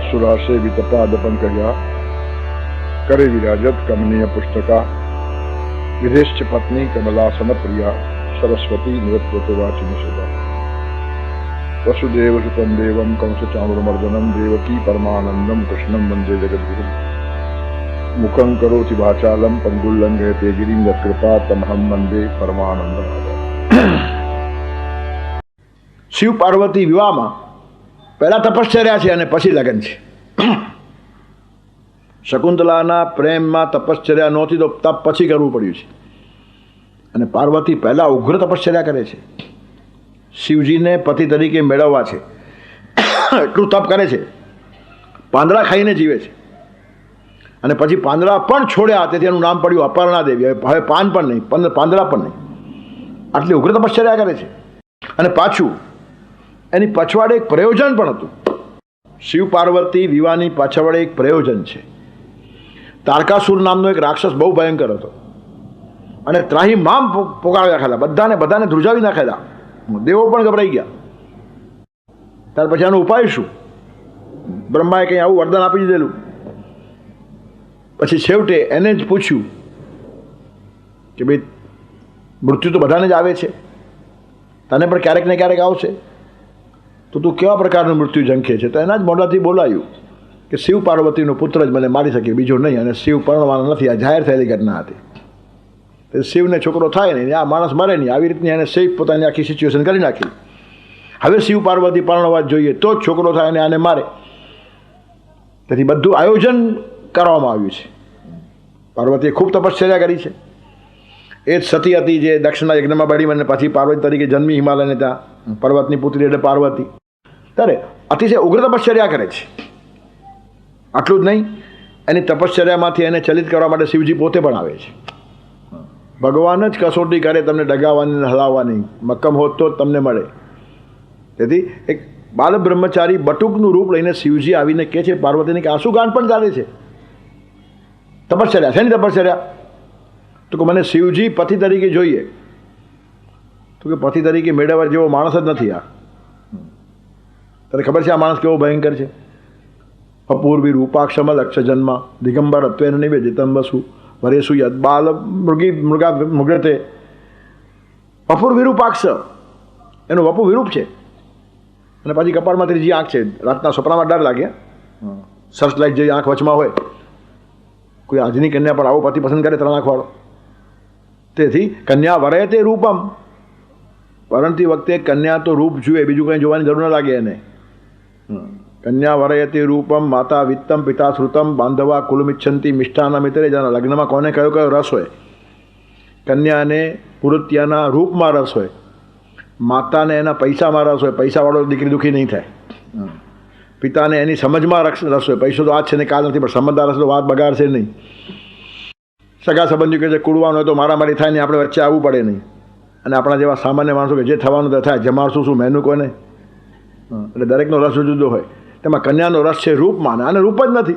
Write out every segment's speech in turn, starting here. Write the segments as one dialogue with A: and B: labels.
A: सुरा से वितपाद तो पंकजा करे विराजत, कमनीय पुस्तका। विदेश पत्नी कमला प्रिया सरस्वती नृत्य तो वाचिन सुधा। વસુદેવ સુતમ દેવમ કંસ ચાણુરમર્દનમ દેવકી પરમાનંદમ કૃષ્ણમ વંદે જગદગુરુ મુખં કરોતિ વાચાલમ પંગુલ્લં ગયતે ગિરિમ યત્કૃપા તમહમ વંદે પરમાનંદ
B: શિવ પાર્વતી વિવાહમાં પહેલા તપશ્ચર્યા છે અને પછી લગ્ન છે. શકુંતલાના પ્રેમમાં તપશ્ચર્યા નહોતી તો તપ પછી કરવું પડ્યું છે. અને પાર્વતી પહેલા ઉગ્ર તપશ્ચર્યા કરે છે. શિવજીને પતિ તરીકે મેળવવા છે. એટલું તપ કરે છે. પાંદડા ખાઈને જીવે છે. અને પછી પાંદડા પણ છોડ્યા તેથી એનું નામ પડ્યું અપર્ણા દેવી. હવે પાન પણ નહીં, પંદ- પાંદડા પણ નહીં. આટલી ઉગ્ર તપશ્ચર્યા કરે છે. અને પાછું, એની પછવાડે એક પ્રયોજન પણ હતું. શિવ પાર્વતી વિવાહની પાછળ એક પ્રયોજન છે. તારકાસુર નામનો એક રાક્ષસ બહુ ભયંકર હતો. અને ત્રાહી મામ પોગાળ્યા ખાધા. બધાને બધાને ધ્રુજાવી નાખેલા. દેવો પણ ગભરાઈ ગયા. ત્યાર પછી આનો ઉપાય શું? બ્રહ્માએ કંઈ આવું વરદાન આપી દીધેલું. પછી છેવટે એને જ પૂછ્યું કે ભાઈ, મૃત્યુ તો બધાને જ આવે છે. તને પણ ક્યારેક ને ક્યારેક આવશે. તો તું કેવા પ્રકારનું મૃત્યુ ઝંખે છે? તો એના જ મોઢાથી બોલાયું કે શિવ પાર્વતીનો પુત્ર જ મને મારી શકે, બીજો નહીં. અને શિવ પરણવાનો નથી. આ જાહેર થયેલી ઘટના હતી. શિવને છોકરો થાય નહીં, આ માણસ મરે નહીં. આવી રીતની એને શિવ પોતાની આખી સિચ્યુએશન કરી નાખી. હવે શિવ પાર્વતી પરણવા જોઈએ, તો જ છોકરો થાય અને આને મારે. તેથી બધું આયોજન કરવામાં આવ્યું છે. પાર્વતીએ ખૂબ તપશ્ચર્યા કરી છે. એ જ સતી હતી જે દક્ષિણા યજ્ઞમાં બળી મને પછી પાર્વતી તરીકે જન્મી હિમાલયને ત્યાં પર્વતની પુત્રી એટલે પાર્વતી. ત્યારે અતિશય ઉગ્ર તપશ્ચર્યા કરે છે. આટલું જ નહીં, એની તપશ્ચર્યામાંથી એને ચલિત કરવા માટે શિવજી પોતે પણ આવે છે. ભગવાન જ કસોટી કરે તમને ડગાવવાની હલાવવાની. મક્કમ હોત તો તમને મળે. તેથી એક બાલ બ્રહ્મચારી બટુકનું રૂપ લઈને શિવજી આવીને કહે છે, પાર્વતીને કે આંસુ પણ ચાલે છે? તપશ્ચર્યા, શેની તપશ્ચર્યા? તો કે મને શિવજી પતિ તરીકે જોઈએ. તો કે પતિ તરીકે મેળવવા જેવો માણસ જ નથી આ. તને ખબર છે આ માણસ કેવો ભયંકર છે? અપૂર્વી રૂપાક્ષમ લક્ષ જન્મ દિગંબર અત્વેન નિવેદિતમ વસુ. યદ? બાલ મૃગી, મૃગા, મૃગતે અપૂર વિરૂપાક્ષ. એનું વપુ વિરૂપ છે. અને પછી કપાળમાં ત્રીજી આંખ છે, રાતના સપનામાં ડર લાગે. સર્ચ લાઇટ જેવી આંખ વચમાં હોય. કોઈ આજની કન્યા પર આવો પતિ પસંદ કરે ત્રણ આંખવાળો તેથી કન્યા વરે તે રૂપમ. પરંતુ વખતે કન્યા તો રૂપ જુએ, બીજું કંઈ જોવાની જરૂર ન લાગે એને. કન્યા વરયતી રૂપમ માતા વિત્તમ પિતા શ્રુતમ બાંધવા કુલમિચ્છંતી મિષ્ઠાના મિત્રે જેના લગ્નમાં કોને કયો કયો રસ હોય? કન્યાને પુરુત્યાના રૂપમાં રસ હોય માતાને એના પૈસામાં રસ હોય પૈસાવાળો દીકરી દુઃખી નહીં થાય. પિતાને એની સમજમાં રસ રસ હોય. પૈસો તો આજ છે ને કાલ નથી પણ સમજદાર હશે તો વાત બગાડશે નહીં. સગા સંબંધી કહે છે કુડવાનું હોય તો મારામારી થાય ને આપણે વચ્ચે આવવું પડે નહીં. અને આપણા જેવા સામાન્ય માણસો કે જે થવાનું તો થાય જમાડશું શું મેનુ કોને? એટલે દરેકનો રસ જુદો હોય. તેમાં કન્યાનો રસ છે રૂપમાં અને રૂપ જ નથી.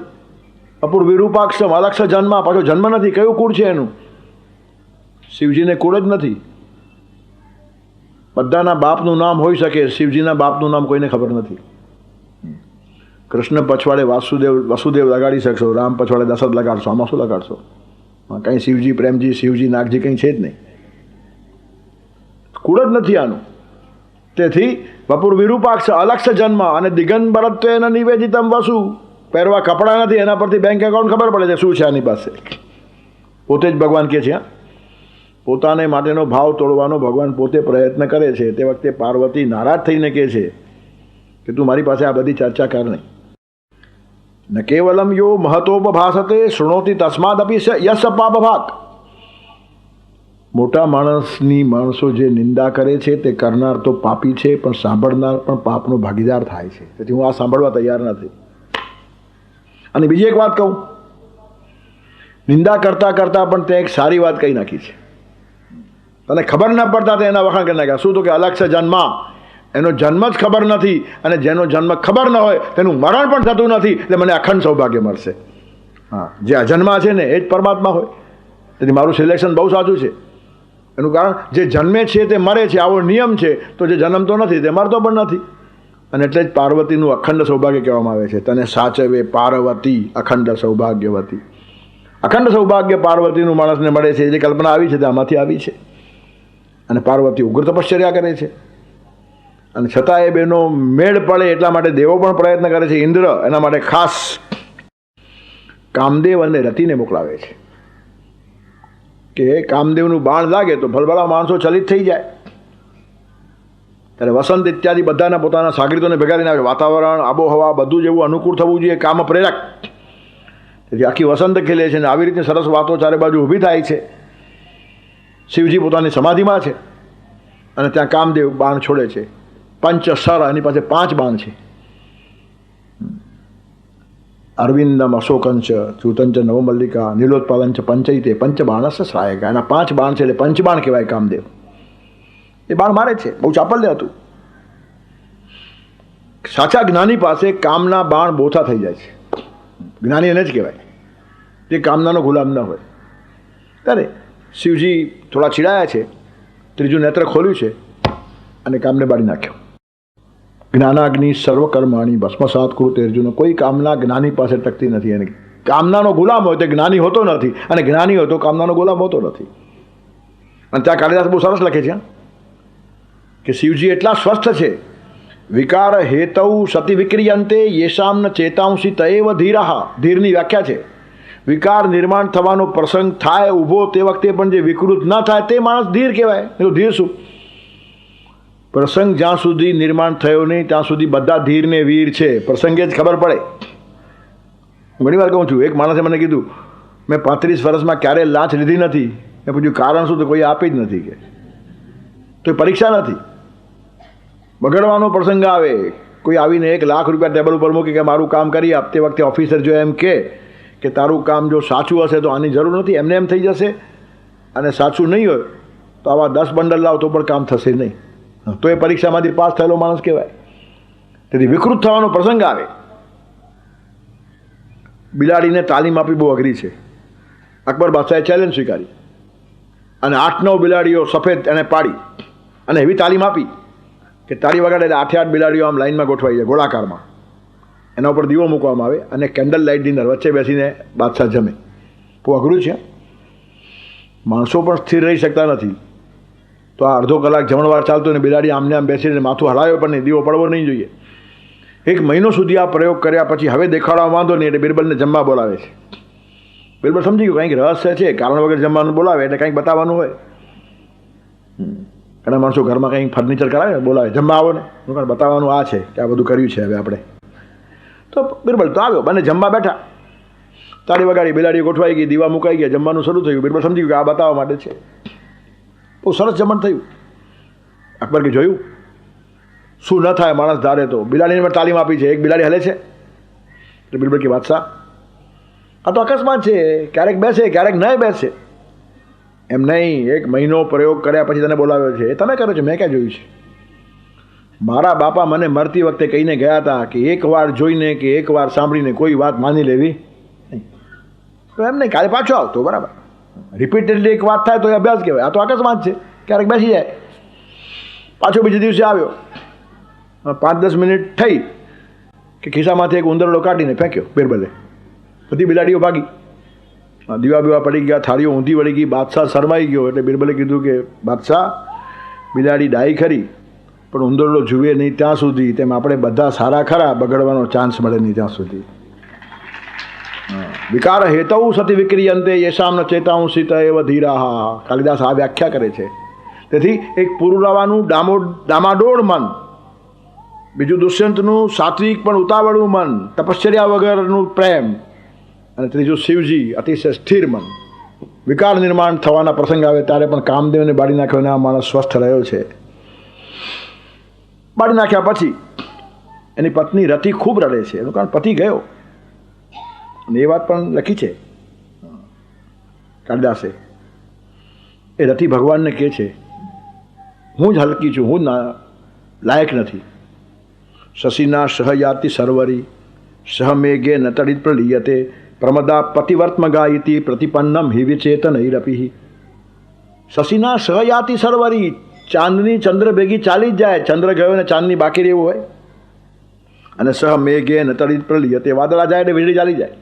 B: અપૂર્વ વિરૂપાક્ષ અલક્ષ જન્મ, પાછો જન્મ નથી. કયું કુળ છે એનું? શિવજીને કુળ જ નથી. બધાના બાપનું નામ હોઈ શકે, શિવજીના બાપનું નામ કોઈને ખબર નથી. કૃષ્ણ પછવાડે વાસુદેવ, વસુદેવ લગાડી શકશો, રામ પછવાડે દશરથ લગાડશો, આમાં શું લગાડશો? કંઈ શિવજી, પ્રેમજી, શિવજી, નાગજી કંઈ છે જ નહીં. કુળ જ નથી આનું. તેથી વપુર વિરૂપાક્ષ અલક્ષ જન્મ અને દિગંબરત્વ એના નિવેદિતમ વસુ. પહેરવા કપડાં નથી, એના પરથી બેંક એકાઉન્ટ ખબર પડે છે શું છે આની પાસે. પોતે જ ભગવાન કહે છે પોતાને માટેનો ભાવ તોડવાનો ભગવાન પોતે પ્રયત્ન કરે છે. તે વખતે પાર્વતી નારાજ થઈને કહે છે કે તું મારી પાસે આ બધી ચર્ચા કર નહીં. ન કેવલમ યો મહતોપભાસતે શૃણોતી તસ્માદપી યશ પાપ ભાગ મોટા માણસની માણસો જે નિંદા કરે છે, તે કરનાર તો પાપી છે, પણ સાંભળનાર પણ પાપનો ભાગીદાર થાય છે. તેથી હું આ સાંભળવા તૈયાર નથી. અને બીજી એક વાત કહું. નિંદા કરતાં કરતાં પણ તે એક સારી વાત કહી નાખી છે. તને ખબર ન પડતા તે એના વખાણ કરી નાખ્યા. શું તો કે અલગ છે જન્મ? એનો જન્મ જ ખબર નથી અને જેનો જન્મ ખબર ન હોય, તેનું મરણ પણ થતું નથી, એટલે મને અખંડ સૌભાગ્ય મળશે. હા, જે અજન્મા છે ને, એ જ પરમાત્મા હોય. તેથી મારું સિલેક્શન બહુ સાચું છે. એનું કારણ જે જન્મે છે તે મરે છે, આવો નિયમ છે, તો જે જન્મતો નથી, તે મરતો પણ નથી. અને એટલે જ પાર્વતીનું અખંડ સૌભાગ્ય કહેવામાં આવે છે. તને સાચવે પાર્વતી અખંડ સૌભાગ્યવતી. અખંડ સૌભાગ્ય પાર્વતીનું માણસને મળે છે જે કલ્પના આવી છે તે આમાંથી આવી છે. અને પાર્વતી ઉગ્ર તપશ્ચર્યા કરે છે. અને છતાં એ બેનો મેળ પડે એટલા માટે દેવો પણ પ્રયત્ન કરે છે, ઇન્દ્ર એના માટે ખાસ કામદેવ અને રતિને મોકલાવે છે. કે કામદેવનું બાણ લાગે તો ભલભલા માણસો ચલિત થઈ જાય. ત્યારે વસંત ઇત્યાદિ બધાના પોતાના સાગરીતોને ભેગા કરીને આવે. વાતાવરણ, આબોહવા બધું જ એવું અનુકૂળ થવું જોઈએ, કામ પ્રેરક. તેથી આખી વસંત ખીલે છે અને આવી રીતે સરસ વાતો ચારે બાજુ ઊભી થાય છે. શિવજી પોતાની સમાધિમાં છે અને ત્યાં કામદેવ બાણ છોડે છે. પંચ સર એની પાસે પાંચ બાણ છે. અરવિંદમ અશોકંચ ચૂતંચ નવમલ્લિકા નીલોત્પાદંચ પંચૈતે પંચ બાણસ સહાયકા. એના પાંચ બાણ છે એટલે પંચબાણ કહેવાય કામદેવ. એ બાણ મારે છે, બહુ ચાપલ્ય હતું. સાચા જ્ઞાની પાસે કામના બાણ બોથા થઈ જાય છે. જ્ઞાની એને જ કહેવાય. જે કામનાનો ગુલામ ન હોય. ત્યારે શિવજી થોડા ચીડાયા છે, ત્રીજું નેત્ર ખોલ્યું છે અને કામને બાળી નાખ્યો. જ્ઞાનાગ્નિ સર્વકર્માણી ભસ્મસાત કૃત અર્જુન. કોઈ કામના જ્ઞાની પાસે ટકતી નથી અને કામનાનો ગુલામ હોય તો જ્ઞાની હોતો નથી અને જ્ઞાની હોય તો કામનાનો ગુલામ હોતો નથી. અને ત્યાં કાલિદાસ બહુ સરસ લખે છે, કે શિવજી એટલા સ્વસ્થ છે, વિકાર હેતૌ સતિ વિક્રિયંતે યેશામ ચેતાંશી તએવ ધીરાહ ધીરની વ્યાખ્યા છે. વિકાર નિર્માણ થવાનો પ્રસંગ થાય, ઊભો તે વખતે પણ જે વિકૃત ન થાય તે માણસ ધીર કહેવાય. ધીર શું? પ્રસંગ જ્યાં સુધી નિર્માણ થયો નહીં, ત્યાં સુધી બધા ધીરને વીર છે. પ્રસંગે જ ખબર પડે. ઘણી વાર કહું છું, એક માણસે મને કીધું, મેં પાંત્રીસ વર્ષમાં ક્યારેય લાંચ લીધી નથી. મેં પૂછ્યું, કારણ શું? તો કોઈ આપી જ નથી કે. તો એ પરીક્ષા નથી. બગડવાનો પ્રસંગ આવે. કોઈ આવીને એક લાખ રૂપિયા ટેબલ ઉપર મૂકી કે, મારું કામ કરી આપ. વખતે ઓફિસર જો એમ કે કે, તારું કામ જો સાચું હશે તો આની જરૂર નથી. એમને એમ થઈ જશે. અને સાચું નહીં હોય, તો આવા દસ બંડલ લાવ તો પણ કામ થશે નહીં. તો એ પરીક્ષામાંથી પાસ થયેલો માણસ કહેવાય. તેથી વિકૃત થવાનો પ્રસંગ આવે. બિલાડીને તાલીમ આપી બહુ અઘરી છે. અકબર બાદશાહે ચેલેન્જ સ્વીકારી. અને આઠ નવ બિલાડીઓ સફેદ એને પાડી. અને એવી તાલીમ આપી કે તાળી વગાડે આઠે આઠ બિલાડીઓ આમ લાઇનમાં ગોઠવાઈ જાય ગોળાકારમાં. એના ઉપર દીવો મૂકવામાં આવે અને કેન્ડલ લાઇટ ડિનર વચ્ચે બેસીને બાદશાહ જમે. બહુ અઘરું છે. માણસો પણ સ્થિર રહી શકતા નથી. તો આ અડધો કલાક જમણવાર ચાલતો ને બિલાડી આમને આમ બેસીને માથું હલાવ્યો પણ નહીં, દીવો પડવો નહીં જોઈએ. એક મહિનો સુધી આ પ્રયોગ કર્યા પછી હવે દેખાડવા વાંધો નહીં એટલે બિરબલને જમવા બોલાવે છે. બિરબલ સમજી ગયું, કંઈક રહસ્ય છે, કારણ વગર જમવાનું બોલાવે એટલે કંઈક બતાવવાનું હોય. ઘણા માણસો ઘરમાં કંઈક ફર્નિચર કરાવે બોલાવે, જમવા આવો ને. કારણ બતાવવાનું આ છે કે આ બધું કર્યું છે હવે આપણે. તો બિરબલ તો આવ્યો, બંને જમવા બેઠા. તાળી વગાડી બિલાડી ગોઠવાઈ ગઈ, દીવા મુકાઈ ગયા, જમવાનું શરૂ થયું. બિરબલ સમજી ગયું કે આ બતાવવા માટે છે. બહુ સરસ જમણ થયું. અકબર કે જોયું, શું ન થાય માણસ ધારે તો. બિલાડીને મેં તાલીમ આપી છે. એક બિલાડી હલે છે. એટલે બિલબલ કે, બાદશાહ, આ તો અકસ્માત છે. ક્યારેક બેસે, ક્યારેક નહીં બેસે. એમ નહીં, એક મહિનો પ્રયોગ કર્યા પછી તને બોલાવ્યો છે. એ તમે કરો છો. મેં ક્યાં જોયું છે? મારા બાપા મને મરતી વખતે કહીને ગયા હતા કે એકવાર જોઈને કે એકવાર સાંભળીને કોઈ વાત માની લેવી. નહીં. તો એમ નહીં, કાલે પાછો આવતો, બરાબર. રિપીટેડલી એક વાત થાય તો એ અભ્યાસ કહેવાય. આ તો અકસ્માત છે. ક્યારેક બેસી જાય. પાછો બીજે દિવસે આવ્યો. પાંચ દસ મિનિટ થઈ કે ખિસ્સામાંથી એક ઉંદરડો કાઢીને ફેંક્યો બિરબલે બધી બિલાડીઓ ભાગી. દીવા બીવા પડી ગયા, થાળીઓ ઊંધી વળી ગઈ, બાદશાહ શરમાઈ ગયો. એટલે બિરબલે કીધું કે, બાદશાહ, બિલાડી ડાઈ ખરી, પણ ઉંદરડો જુએ નહીં ત્યાં સુધી. તેમ આપણે બધા સારા ખરા, બગડવાનો ચાન્સ મળે નહીં ત્યાં સુધી. વિકાર હેતવ સતી વિક્રિયંતે યેશામ ન ચેતાંશિત એવ ધીરાહ. કાલિદાસ આ વ્યાખ્યા કરે છે. તેથી એક પુરુરાવાનું ડામો, ડામાડોળ મન, બીજું દુષ્યંતનું સાત્વિક પણ ઉતાવળું મન, તપશ્ચર્યા વગરનું પ્રેમ, અને ત્રીજું શિવજી, અતિશય સ્થિર મન. વિકાર નિર્માણ થવાના પ્રસંગ આવે ત્યારે પણ કામદેવને બાળી નાખ્યો આ માણસ સ્વસ્થ રહ્યો છે. બાળી નાખ્યા પછી એની પત્ની રતિ ખૂબ રડે છે. એનું કારણ પતિ ગયો. અને એ વાત પણ લખી છે. કાલિદાસે એ રથી ભગવાનને કહે છે, હું જ હલકી છું, હું ના, લાયક નથી. શશીના સહયાતિ સર્વરી, સહમેઘે નતડિત પ્રલીયતે, પ્રમદા પતિવર્તમ ગાયતી પ્રતિપન્નમ હિ વિચેતનૈરપી. શશીના સહયાતિ સર્વરી, ચાંદની ચંદ્ર ભેગી ચાલી જ જાય, ચંદ્ર ગયો ને ચાંદની બાકી રહેવું હોય. અને સહ મેઘે નતડિત પ્રલીયતે, વાદળા જાય એટલે વીજળી ચાલી જાય.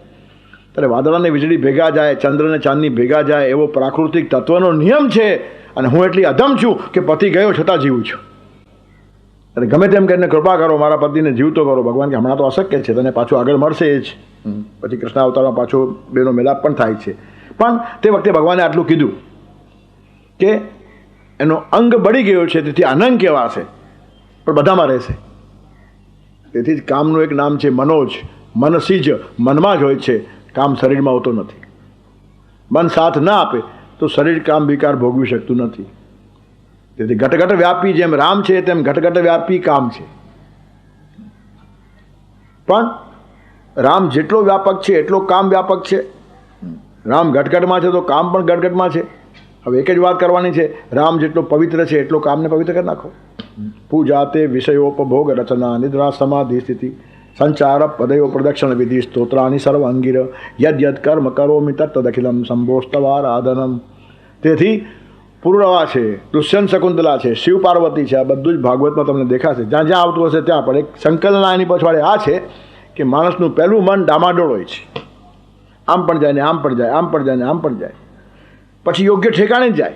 B: ત્યારે વાદળાને વીજળી ભેગા જાય ચંદ્રને ચાંદની ભેગા જાય એવો પ્રાકૃતિક તત્વનો નિયમ છે. અને હું એટલી અધમ છું કે પતિ ગયો છતાં જીવું છું. અને ગમે તેમ કરીને કૃપા કરો મારા પતિને જીવતો કરો. ભગવાન કે હમણાં તો અશક્ય છે તને પાછું આગળ મળશે એ જ. પછી કૃષ્ણ અવતારમાં પાછો બેનો મેલાપ પણ થાય છે. પણ તે વખતે ભગવાને આટલું કીધું કે એનો અંગ બળી ગયો છે તેથી અનંગ કહેવાશે. પણ બધામાં રહેશે. તેથી જ કામનું એક નામ છે મનોજ. મનસીજ મનમાં જ હોય છે. કામ શરીરમાં હોતું નથી. મન સાથ ના આપે તો શરીર કામ વિકાર ભોગવી શકતું નથી. તેથી ઘટઘટ વ્યાપી જેમ રામ છે, તેમ ઘટઘટ વ્યાપી કામ છે. પણ રામ જેટલો વ્યાપક છે, એટલો કામ વ્યાપક છે. રામ ઘટઘટમાં છે તો કામ પણ ઘટઘટમાં છે. હવે એક જ વાત કરવાની છે, રામ જેટલો પવિત્ર છે, એટલો કામને પવિત્ર કરી નાખો. પૂજા તે વિષયોપભોગ રચના, નિદ્રા, સમાધિ, સ્થિતિ. સંચાર પદયો પ્રદક્ષિણ વિધિ સ્તોત્રાની સર્વ અંગીર યદ યદ કર્મ કરોમિ તત્તદખિલમ સંભોસ્તવારાધનમ તેથી પૂર્ણવા છે, દુષ્યંત શકુંતલા છે, શિવ પાર્વતી છે, આ બધું જ ભાગવતમાં તમને દેખાશે. જ્યાં જ્યાં આવતું હશે ત્યાં પણ એક સંકલના એની પછવાડે આ છે કે માણસનું પહેલું મન ડામાડોળ હોય છે. આમ પણ જાય ને આમ પણ જાય, આમ પણ જાય ને આમ પણ જાય. પછી યોગ્ય ઠેકાણે જ જાય.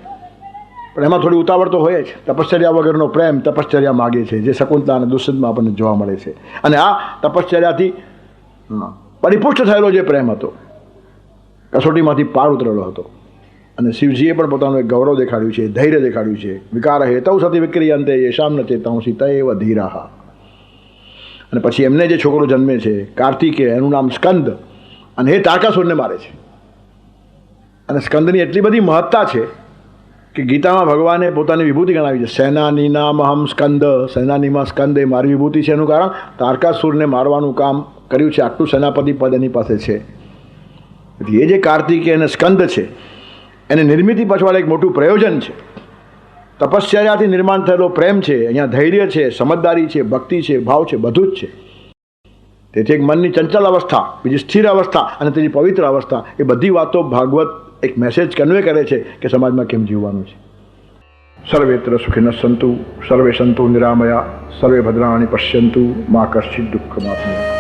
B: પણ એમાં થોડી ઉતાવળ તો હોય જ. તપશ્ચર્યા વગરનો પ્રેમ તપશ્ચર્યા માગે છે, જે શકુંતલા અને દુષ્યંતમાં આપણને જોવા મળે છે. અને આ તપશ્ચર્યાથી પરિપુષ્ટ થયેલો જે પ્રેમ હતો, કસોટીમાંથી પાર ઉતરેલો હતો. અને શિવજીએ પણ પોતાનું એક ગૌરવ દેખાડ્યું છે, ધૈર્ય દેખાડ્યું છે. વિકાર હેતૌ સતી વિક્રિયંતે યશામ ન ચેતાંસી એવ ધીરાહ. અને પછી એમને જે છોકરો જન્મે છે, કાર્તિકે એનું નામ સ્કંદ. અને એ તારકાસુરને મારે છે. અને સ્કંદની એટલી બધી મહત્તા છે કે ગીતામાં ભગવાને પોતાની વિભૂતિ ગણાવી છે. સેનાની નામ સ્કંદ, સેનાનીમાં સ્કંદ એ મારી વિભૂતિ છે એનું કારણ તારકાસુરને મારવાનું કામ કર્યું છે. આટલું સેનાપતિ પદ એની પાસે છે. એ જે કાર્તિકે અને સ્કંદ છે, એને નિર્મિતિ પછવાડે એક મોટું પ્રયોજન છે. તપશ્ચર્યાથી નિર્માણ થયેલો પ્રેમ છે, અહીંયા ધૈર્ય છે, સમજદારી છે, ભક્તિ છે, ભાવ છે, બધું જ છે. તેથી એક મનની ચંચલ અવસ્થા, બીજી સ્થિર અવસ્થા અને ત્રીજી પવિત્ર અવસ્થા, એ બધી વાતો ભાગવત એક મેસેજ કન્વે કરે છે કે સમાજમાં કેમ જીવવાનું છે. સર્વેત્ર સુખિન સંતુ, સર્વે સંતુ નિરામયા, સર્વે ભદ્રાણી પશ્યંતુ, મા કશ્ચિત દુઃખમાત્મ્યા